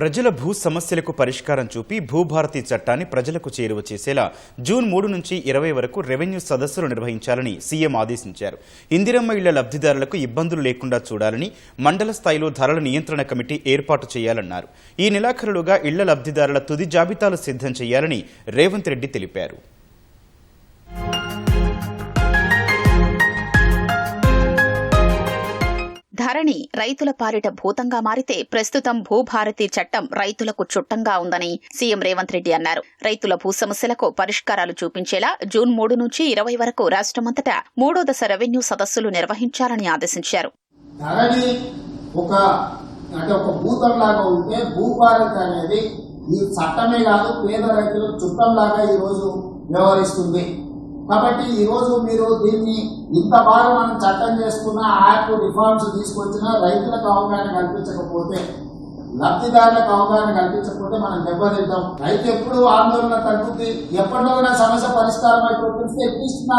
ప్రజల భూ సమస్యలకు పరిష్కారం చూపి భూభారతి చట్టాన్ని ప్రజలకు చేరువ చేసేలా జూన్ మూడు నుంచి ఇరవై వరకు రెవెన్యూ సదస్సులు నిర్వహించాలని సీఎం ఆదేశించారు. ఇందిరమ్మ ఇళ్ళ లబ్ధిదారులకు ఇబ్బందులు లేకుండా చూడాలని మండల స్థాయిలో ధరల నియంత్రణ కమిటీ ఏర్పాటు చేయాలన్నారు. ఈ నెలాఖరులుగా ఇళ్ళ లబ్ధిదారుల తుది జాబితాలు సిద్ధం చేయాలని రేవంత్ రెడ్డి తెలిపారు. ధరణి రైతుల పాలిట భూతంగా మారితే ప్రస్తుతం భూభారతి చట్టం రైతులకు చుట్టంగా ఉందని సీఎం రేవంత్ రెడ్డి అన్నారు. రైతుల భూ సమస్యలకు పరిష్కారాలు చూపించేలా జూన్ మూడు నుంచి ఇరవై వరకు రాష్ట్రమంతటా మూడో దశ రెవెన్యూ సదస్సులు నిర్వహించాలని ఆదేశించారు. ఒక అంటే ఒక భూతం లాగా ఉంటే అనేది ఈ చట్టమే కాదు పేద రైతులు చుట్టంలాగా ఈ రోజు వ్యవహరిస్తుంది. కాబట్టి ఈ రోజు మీరు దీన్ని ఇంత బాగా మనం చట్టం చేసుకున్న యాప్ రిఫార్మ్స్ తీసుకొచ్చినా రైతులకు అవగాహన కల్పించకపోతే లబ్ధిదారులకు అవగాహన కల్పించకపోతే మనం దెబ్బతింటాం. రైతు ఎప్పుడు ఆందోళన తగ్గుతుంది ఎప్పటిలోగా సమస్య పరిష్కారం అయిపోతుంది అట్లీస్ట్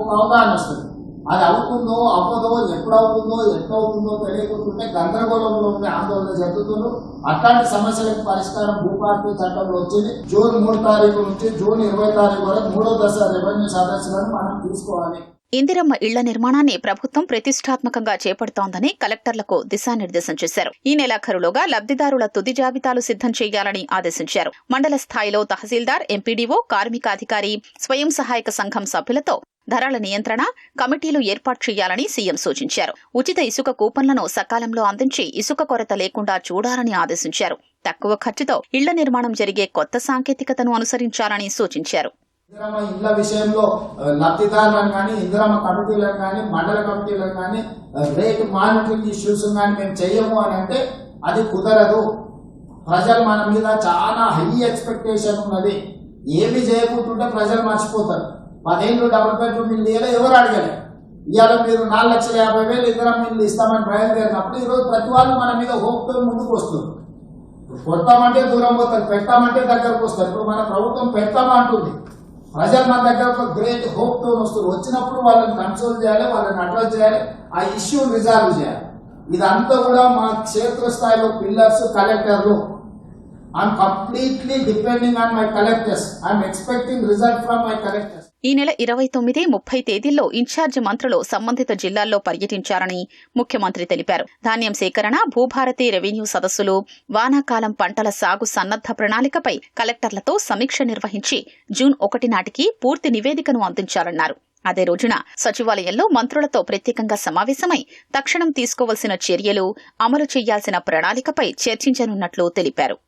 ఒక అవగాహన వస్తుంది. అది అవుతుందో అవ్వదో ఎప్పుడవుతుందో అవుతుందో అవుతుందో తెలియకుంటుంటే గందరగోళంలో ఉండే ఆందోళన జరుగుతుందో అట్లాంటి సమస్యలకు పరిష్కారం భూపార్టీ చట్టంలో వచ్చింది. జూన్ మూడు తారీఖు నుంచి జూన్ ఇరవై తారీఖు వరకు మూడో దశ రెవెన్యూ సదస్సులను మనం తీసుకోవాలి. ఇందిరమ్మ ఇళ్ళ నిర్మాణాన్ని ప్రభుత్వం ప్రతిష్టాత్మకంగా చేపడుతోందని కలెక్టర్లకు దిశానిర్దేశం చేశారు. ఈ నెలాఖరులోగా లబ్ధిదారుల తుది జాబితాలు సిద్ధం చేయాలని ఆదేశించారు. మండల స్థాయిలో తహసీల్దార్ ఎంపీడీఓ కార్మికాధికారి స్వయం సహాయక సంఘం సభ్యులతో ధరల నియంత్రణ కమిటీలు ఏర్పాటు చేయాలని సీఎం సూచించారు. ఉచిత ఇసుక కూపన్లను సకాలంలో అందించి ఇసుక కొరత లేకుండా చూడాలని ఆదేశించారు. తక్కువ ఖర్చుతో ఇళ్ళ నిర్మాణం జరిగే కొత్త సాంకేతికతను అనుసరించాలని సూచించారు. ఇందిరమ్మ ఇళ్ళ విషయంలో లబ్ధిదారులను కానీ ఇందిరమ్మ కమిటీలను కానీ మండల కమిటీలను కానీ రేట్ మానిటరింగ్ ఇష్యూస్ కానీ మేము చెయ్యము అని అంటే అది కుదరదు. ప్రజలు మన మీద చాలా హై ఎక్స్పెక్టేషన్ ఉన్నది. ఏమి చేయకుంటుంటే ప్రజలు మర్చిపోతారు. పదేళ్ళు డబుల్ బెడ్రూమ్ ఇల్లు ఇవ్వలే ఎవరు అడగలేదు ఇవాళ మీరు నాలుగు లక్షల యాభై వేలు ఇద్దరం ఇల్లు ఇస్తామని బయలుదేరినప్పుడు ఈరోజు ప్రతి వాళ్ళు మన మీద హోప్తో ముందుకు వస్తుంది కొడతామంటే దూరం పోతారు పెట్టామంటే దగ్గరకు వస్తారు. ఇప్పుడు మన ప్రభుత్వం పెడతామంటుంది ప్రజలు మన దగ్గర ఒక గ్రేట్ హోప్తో వస్తారు వచ్చినప్పుడు వాళ్ళని కన్సోల్ చేయాలి వాళ్ళని అడ్రస్ చేయాలి ఆ ఇష్యూ రిజాల్వ్ చేయాలి. ఇదంతా కూడా మా క్షేత్రస్థాయిలో పిల్లర్స్ కలెక్టర్లు I'm completely depending on my collectors I'm expecting result from my collectors ఈ నెల ఇరవై తొమ్మిది ముప్పై తేదీల్లో ఇన్ఛార్జి మంత్రులు సంబంధిత జిల్లాల్లో పర్యటించారని ముఖ్యమంత్రి తెలిపారు. ధాన్యం సేకరణ భూభారతి రెవెన్యూ సదస్సులు వానాకాలం పంటల సాగు సన్నద్ధ ప్రణాళికపై కలెక్టర్లతో సమీక్ష నిర్వహించి జూన్ ఒకటి నాటికి పూర్తి నివేదికను అందించాలన్నారు అదే రోజున సచివాలయంలో మంత్రులతో ప్రత్యేకంగా సమావేశమై తక్షణం తీసుకోవలసిన చర్యలు అమలు చేయాల్సిన ప్రణాళికపై చర్చించనున్నట్లు తెలిపారు.